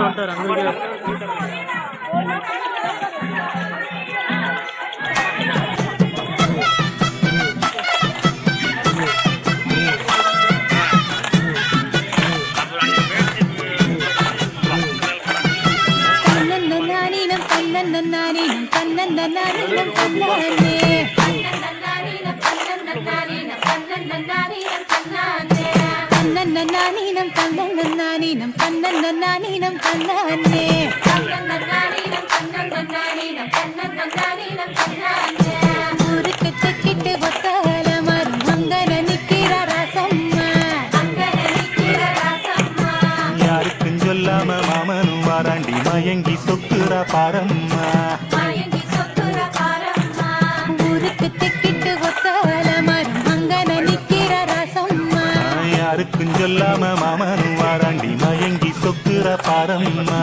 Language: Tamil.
ఉంటారు అందరూ കണ്ണൻ നന്നാരീനം കണ്ണൻ നന്നാരീനം കണ്ണൻ നന്നാരീനം കണ്ണാൻ தன்னன்னனானீனம் தன்னன்னனானீனம் தன்னன்னனானீனம் தன்னானே தன்னன்னனானீனம் தன்னன்னனானீனம் தன்னன்னனானீனம் தன்னானே ஊருக்கு தெக்கிட்டு ஒத்தால மரம் அங்கன நிக்கிற ரசம்மா யாருக்கும் சொல்லாம மாமனும் வாராண்டி மயங்கி சொக்குற பாரம்மா. யாருக்கும் சொல்லாம மாமனும் வாராண்டி மயங்கி சொக்குற பாரம்மா.